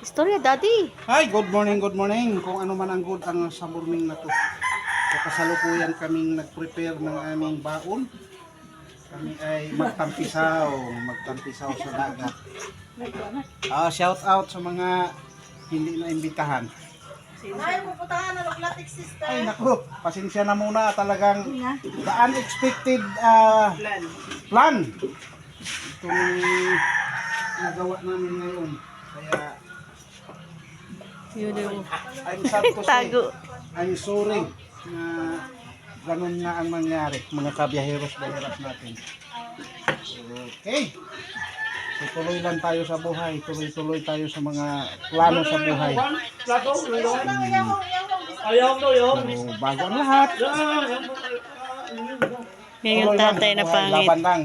Istorya, daddy. Hi, good morning, good morning. Kung ano man ang good ang sa morning na to. So, kasalukuyan kaming nag-prepare ng aming baon. Kami ay magtampisaw, magtampisaw sa dagat. Ah, shout out sa mga hindi na imbitahan. Ay, pupuntahan na Laglatic sister. Ay naku, pasensya na muna talagang the unexpected ah, plan. Itong nagawa namin ngayon. Kaya Yun yung I'm sad to say, tago. I'm sorry na ganun nga ang nangyari. Mga kabiyaheros bahirap natin. Okay. So, tuloy lang tayo sa buhay. Tuloy-tuloy tayo sa mga plano sa buhay. So, bago ang lahat. Yan yung Tuloy lang tatay na pangit. Laban lang.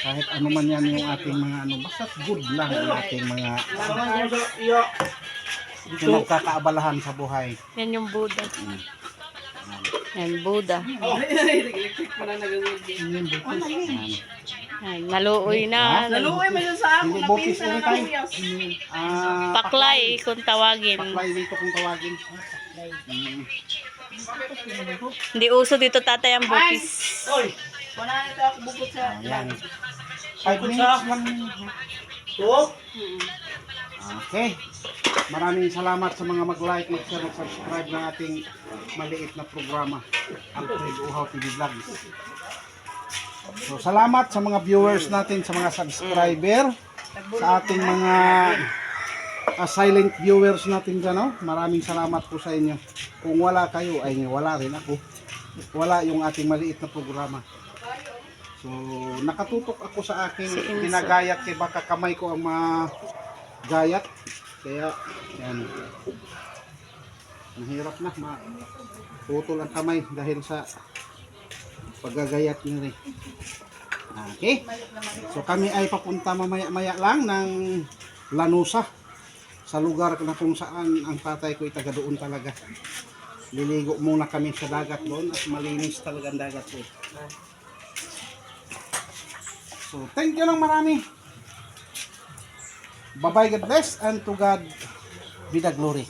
Kahit ano man yan yung ating mga ano, basta good lang yung ating mga pinagkakaabalahan sa buhay. Yan yung Buddha. Yan, Buddha. Yan, naluoy na. Naluoy mo yun sa ako na bopis pinsan ulit na tayo. Marias. Ah, Paklay, kung tawagin. Paklay dito kung tawagin. Mm. Hindi uso dito tatay ang bukis. Oy, wala na ito ako bukod sa... Ayan. Five minutes lang. Okay. Maraming salamat sa mga mag-like, mag-share, mag-subscribe ng ating maliit na programa. Ang Fred Uhaw TV Vlogs. So, salamat sa mga viewers natin, sa mga subscriber, sa ating mga ah, silent viewers natin dyan. Oh. Maraming salamat po sa inyo. Kung wala kayo, ay wala rin ako. Wala yung ating maliit na programa. So, nakatutok ako sa aking Si ginagayat kay baka kamay ko ang magayat. Kaya, yan. Ang hirap na, ma putol ang kamay dahil sa paggagayat niyo rin. Okay. So kami ay papunta mamaya-maya lang ng Lanusa sa lugar na kung saan ang tatay ko ay taga doon talaga. Liligo muna kami sa dagat doon at malinis talaga ang dagat doon. So, thank you lang marami. Bye-bye, God bless, and to God be the glory.